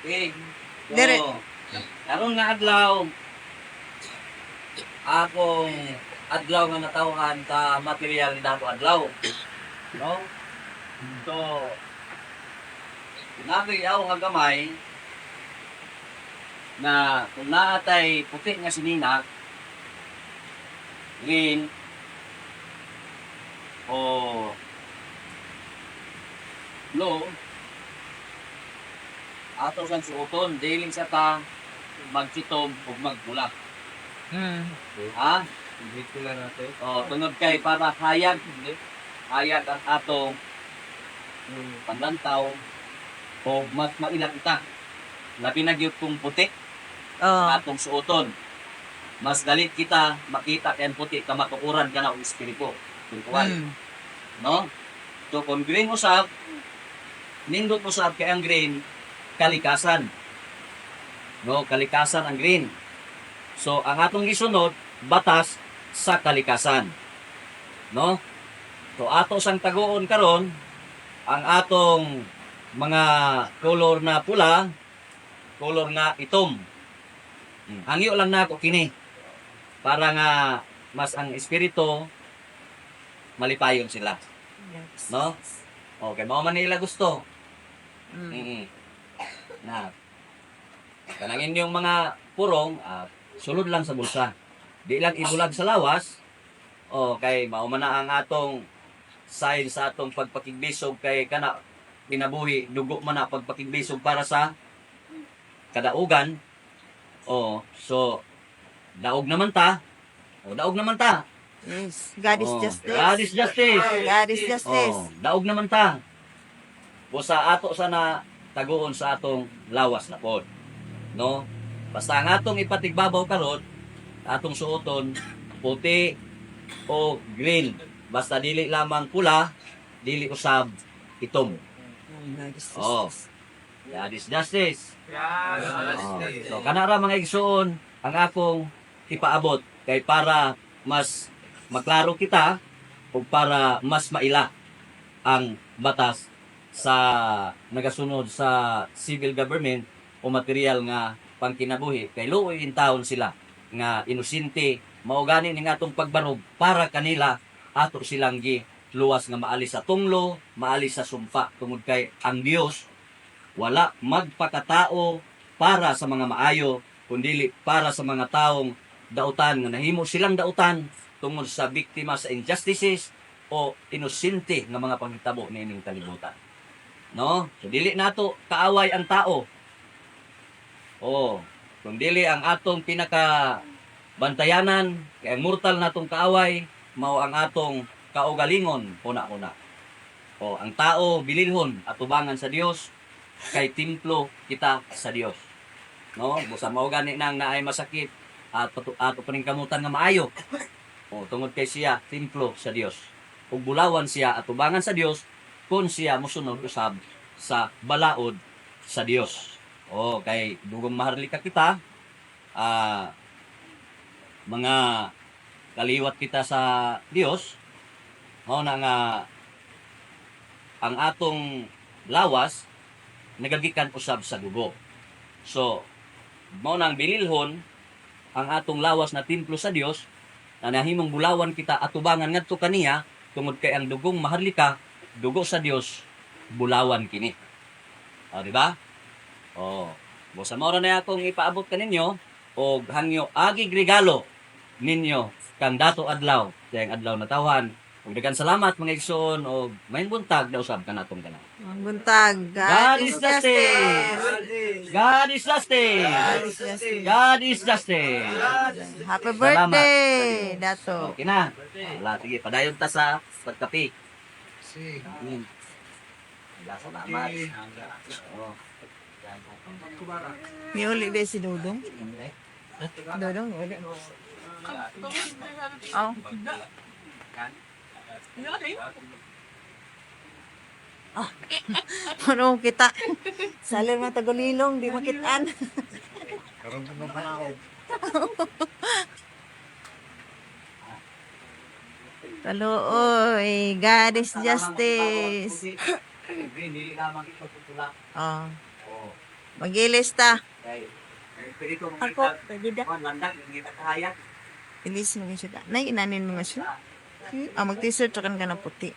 Okay. Dire. So, karon nga adlaw akong adlaw nga natawhan ta material ni dato adlaw. No? So, Nabi yaw nga gamay na kung naatay puti nga sinina green o blue ato sang suoton diling sa ta magsitom ug magpula. Mm. ha Dito lang natin. o tungod kay para hayag hayag ang atong panlantaw. O mas mailang ita. Labi na gyud kung puti. Oh. atong suoton. Mas dalit kita makita kay puti ka matukuran ka na og espiritu. Spiritual. Mm. no? So kung green usab nindot usab kay ang green kalikasan. No kalikasan ang green. So ang atong gisunod batas sa kalikasan. No? So ato sang taguon karon ang atong mga color na pula color nga itom. Hangyo lang na ako kini para nga mas ang espiritu malipayon sila. No okay mao man nila gusto Mm. Mm. Na. Kanang inyong mga purong, ah, sulod lang sa bulsa. Di lang ibulag sa lawas. O kay mao man na ang atong sign sa atong pagpakigbisog kay kana pinabuhi dugo man na pagpakigbisog para sa kadaugan. O so daog naman ta. O daog naman ta. Yes. God is O, justice. God is justice. God is justice. Oh, daog naman ta. Busa ato sana taguon sa atong lawas na pod. No? Basta ang atong ipatigbabaw karon, atong suoton puti o green. Basta dili lamang pula, dili usab itom. God is Oh. justice. God is justice. Oh. So kanara mga igsoon ang akong ipaabot kay para mas maklaro kita ug para mas maila ang batas sa nagasunod sa civil government o material nga pangkinabuhi. Kay luoy in taon sila nga inosente mao ning atong pagbarog para kanila ato silang gi luwas nga maalis sa tunglo maalis sa sumpa. Tungod kay ang Dios wala magpakatao para sa mga maayo kundi para sa mga taong dautan. Nga nahimo silang dautan tungod sa biktima sa injustices o inosente nga mga panghitabo niining kalibutan. No? So dili nato kaaway ang tao. Oh, kung dili ang atong pinaka bantayanan kay ang mortal natong kaaway mao ang atong kaugalingon una-una. O ang tao bililhon at tubangan sa Dios kay templo kita sa Dios. No? Busa mao gani nang naay masakit at ato, ato paning kamutan nga maayo. O tungod kay siya templo sa Dios. Ug bulawan siya at tubangan sa Dios kung siya mosunod usab sa balaod sa Dios. O kay dugong maharlika kita ah mga kaliwat kita sa Dios mao na nga ang atong lawas nagagikan usab sa dugo. So, mao nang bililhon ang atong lawas na templo sa Dios na nahimong bulawan kita atubangan ngadto kaniya tungod kay ang dugong maharlika dugo sa Dios bulawan kini. O, di ba? O, busa mo na akong ipaabot kaninyo og hangyo agi regalo ninyo kang dato adlaw kay adlaw na tawhan ug daghang salamat mga igsoon og main buntag daw sab kanatong kana Ang buntag. God is justice. God is justice. God is justice. God is justice. Happy Salamat. birthday, Dato. Okay na. Wala, sige. Padayon ta sa pagkapi. Si. Hmm. Wala, salamat. Oh. May uli ba si Dudong? Dudong, uli. Oh. Ah, ano kita? Salin mga tagulilong, di makitaan. Karoon ko ng panahon. Kaluoy, God is justice. Hindi lamang ipagtutula. Oh, Oo. magilis ta. Ako, pwede da. Ilis mo siya. Nay, inanin mo nga siya. Ah, mag-t-shirt ka na puti.